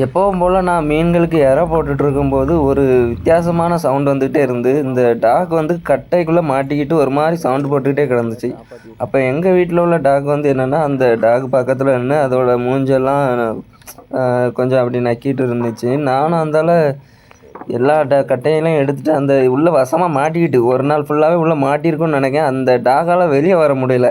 எப்போவும் போல் நான் மீன்களுக்கு இரை போட்டுட்டு இருக்கும்போது ஒரு வித்தியாசமான சவுண்ட் வந்துகிட்டே இருந்து இந்த டாக் வந்து கட்டைக்குள்ளே மாட்டிக்கிட்டு ஒரு மாதிரி சவுண்ட் போட்டுக்கிட்டே கிடந்துச்சு. அப்போ எங்கள் வீட்டில் உள்ள டாக் வந்து என்னென்னா அந்த டாக் பக்கத்தில் நின்று அதோட மூஞ்செல்லாம் கொஞ்சம் அப்படி நக்கிட்டு இருந்துச்சு. நானும் அந்தால எல்லா ட கட்டையெல்லாம் எடுத்துகிட்டு அந்த உள்ளே வசமாக மாட்டிக்கிட்டு ஒரு நாள் ஃபுல்லாகவே உள்ளே மாட்டியிருக்குன்னு நினைக்கிறேன். அந்த டாகால் வெளியே வர முடியல.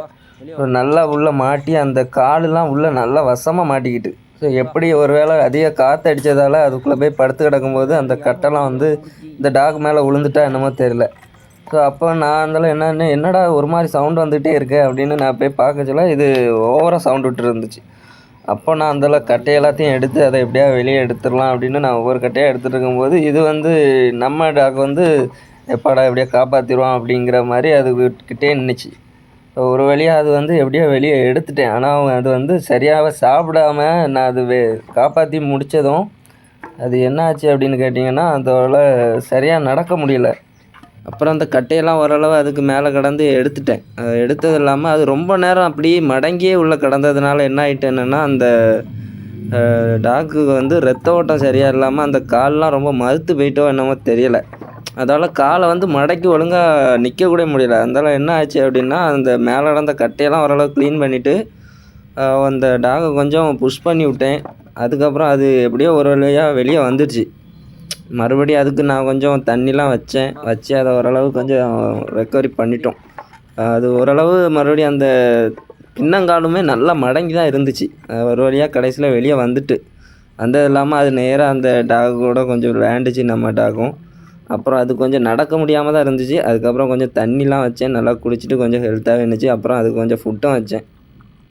நல்லா உள்ளே மாட்டி அந்த காலெல்லாம் உள்ளே நல்லா வசமாக மாட்டிக்கிட்டு. ஸோ எப்படி ஒரு வேளை அதிக காற்று அடித்ததால் அதுக்குள்ளே போய் படுத்து கிடக்கும்போது அந்த கட்டெல்லாம் வந்து இந்த டாக் மேலே விழுந்துட்டா என்னமோ தெரில ஸோ அப்போ நான் இருந்தாலும் என்னென்ன என்னடா ஒரு மாதிரி சவுண்டு வந்துகிட்டே இருக்கு அப்படின்னு நான் போய் பார்க்க சொல்ல இது ஓவராக சவுண்ட் விட்டு இருந்துச்சு அப்போ நான் அந்தால கட்டை எல்லாத்தையும் எடுத்து அதை எப்படியா வெளியே எடுத்துடலாம் அப்படின்னு நான் ஒவ்வொரு கட்டையாக எடுத்துகிட்டு இருக்கும்போது இது வந்து நம்ம டாக் வந்து எப்பாடா எப்படியா காப்பாற்றிடுவான் அப்படிங்கிற மாதிரி அது கிட்டே நின்றுச்சு ஒரு வழியாக அது வந்து எப்படியோ வெளியே எடுத்துட்டேன். ஆனால் அது வந்து சரியாக சாப்பிடாம நான் அது வே காப்பாற்றி முடித்ததும் அது என்ன ஆச்சு அப்படின்னு கேட்டிங்கன்னா அதோட சரியாக நடக்க முடியல. அப்புறம் அந்த கட்டையெல்லாம் ஓரளவு அதுக்கு மேலே கடந்து எடுத்துட்டேன். அது எடுத்தது இல்லாமல் அது ரொம்ப நேரம் அப்படியே மடங்கியே உள்ளே கிடந்ததுனால என்ன ஆகிட்டேன்னா அந்த டாக்கு வந்து ரத்த ஓட்டம் சரியாக இல்லாமல் அந்த கால்லாம் ரொம்ப மறுத்து போயிட்டோ என்னமோ தெரியலை. அதால் காலை வந்து மடக்கி ஒழுங்காக நிற்கக்கூட முடியல. அதனால் என்ன ஆச்சு அப்படின்னா அந்த மேலே நடந்த கட்டையெல்லாம் ஓரளவு க்ளீன் பண்ணிவிட்டு அந்த டாகை கொஞ்சம் புஷ் பண்ணி விட்டேன். அதுக்கப்புறம் அது எப்படியோ ஒரு வழியாக வெளியே வந்துடுச்சு. மறுபடியும் அதுக்கு நான் கொஞ்சம் தண்ணிலாம் வச்சேன். வச்சு அதை ஓரளவு கொஞ்சம் ரெக்கவரி பண்ணிட்டோம். அது ஓரளவு மறுபடியும் அந்த பின்னங்காலுமே நல்லா மடங்கி தான் இருந்துச்சு. ஒரு வழியாக கடைசியில் வெளியே வந்துட்டு. வந்தது இல்லாமல் அது நேராக அந்த டாகோட கொஞ்சம் விளையாண்டுச்சு நம்ம டாகும். அப்புறம் அது கொஞ்சம் நடக்க முடியாமல் தான் இருந்துச்சு. அதுக்கப்புறம் கொஞ்சம் தண்ணிலாம் வச்சேன். நல்லா குடிச்சிட்டு கொஞ்சம் ஹெல்த்தாக இருந்துச்சு. அப்புறம் அதுக்கு கொஞ்சம் ஃபுட்டும் வச்சேன்.